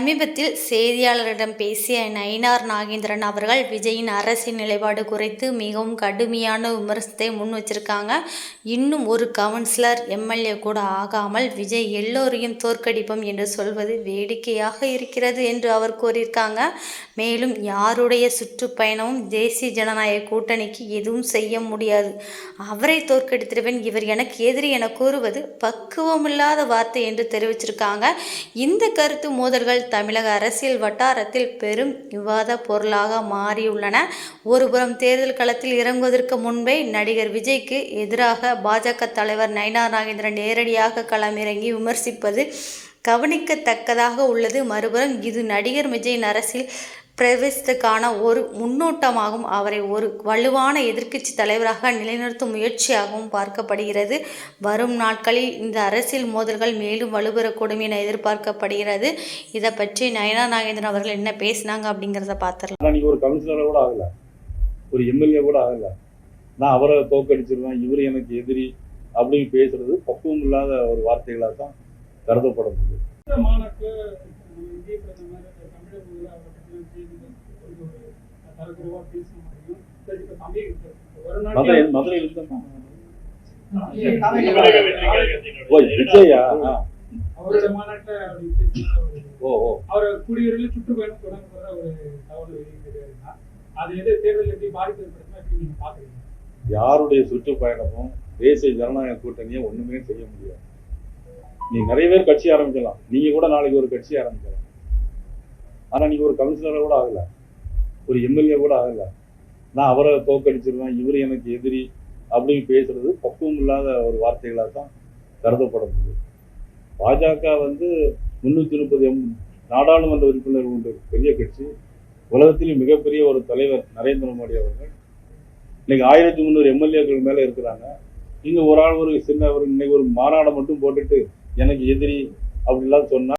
சமீபத்தில் செய்தியாளரிடம் பேசிய நயினார் நாகேந்திரன் அவர்கள் விஜயின் அரசின் நிலைப்பாடு குறித்து மிகவும் கடுமையான விமர்சனத்தை முன் வச்சிருக்காங்க. இன்னும் ஒரு கவுன்சிலர் எம்எல்ஏ கூட ஆகாமல் விஜய் எல்லோரையும் தோற்கடிப்போம் என்று சொல்வது வேடிக்கையாக இருக்கிறது என்று அவர் கூறியிருக்காங்க. மேலும் யாருடைய சுற்றுப்பயணமும் தேசிய ஜனநாயக கூட்டணிக்கு எதுவும் செய்ய முடியாது. அவரை தோற்கடித்திருவேன் இவர் எனக்கு எதிரி என கூறுவது பக்குவமில்லாத வார்த்தை என்று தெரிவிச்சிருக்காங்க. இந்த கருத்து மோதல்கள் தமிழக அரசியல் வட்டாரத்தில் பெரும் விவாத பொருளாக மாறியுள்ளன. ஒருபுறம் தேர்தல் களத்தில் இறங்குவதற்கு முன்பே நடிகர் விஜய்க்கு எதிராக பாஜக தலைவர் நயனா நாகேந்திரன் நேரடியாக களமிறங்கி விமர்சிப்பது கவனிக்கத்தக்கதாக உள்ளது. மறுபுறம் இது நடிகர் விஜயின் அரசியல் பிரவேசத்துக்கான ஒரு முன்னோட்டமாகவும் அவரை ஒரு வலுவான எதிர்க்கட்சி தலைவராக நிலைநிறுத்தும் முயற்சியாகவும் பார்க்கப்படுகிறது. வரும் நாட்களில் இந்த அரசியல் மோதல்கள் மேலும் வலுப்பெறக்கூடும் என எதிர்பார்க்கப்படுகிறது. இதை பற்றி நயனா நாகேந்திரன் அவர்கள் என்ன பேசினாங்க அப்படிங்கிறத பார்த்துடலாம். ஒரு கவுன்சிலரை கூட ஆகல. ஒரு எம்எல்ஏ கூட ஆகல. நான் அவரை தோக்கடிச்சிருவேன் இவர் எனக்கு எதிரி அப்படின்னு பேசுறது பக்குவம் இல்லாத ஒரு வார்த்தைகளாக தான் கருதப்படுது இந்திய பிரதமர் தமிழக. அவரோட மாநாட்டை அவர் பேசின ஒரு- ஓ ஓ. அவர் குடியுரிமையில் சுற்றுப்பயணம் தொடங்க போற ஒரு தகவல் வெளியிட்டிருக்காருன்னா அது எது தேர்தல் எப்படி பாதிப்பு ஏற்படுத்தும் எப்படி நீங்க பாக்குறீங்க யாருடைய சுற்றுப்பயணமும் தேசிய ஜனநாயக கூட்டணியை ஒண்ணுமே செய்ய முடியாது. நீ நிறைய பேர் கட்சி ஆரம்பிக்கலாம். நீங்க கூட நாளைக்கு ஒரு கட்சி ஆரம்பிக்கலாம். ஆனா நீங்க ஒரு கவுன்சிலரை கூட ஆகல. ஒரு எம்எல்ஏ கூட ஆகல. நான் அவரை தோக்கடிச்சிருவேன் இவர் எனக்கு எதிரி அப்படின்னு பேசுறது பக்குவம் இல்லாத ஒரு வார்த்தைகளாக தான் கருதப்படுது பாஜக வந்து முன்னூத்தி முப்பது எம் நாடாளுமன்ற உறுப்பினர் உண்டு பெரிய கட்சி. உலகத்திலேயே மிகப்பெரிய ஒரு தலைவர் நரேந்திர மோடி அவர்கள். இன்னைக்கு ஆயிரத்தி முந்நூறு எம்எல்ஏக்கள் மேல இருக்கிறாங்க. இங்கே ஒரு ஆள் ஒரு சின்ன ஒரு இன்னைக்கு ஒரு மாநாடை மட்டும் போட்டுட்டு எனக்கு எதிரி அப்படிலாம் சொன்னால்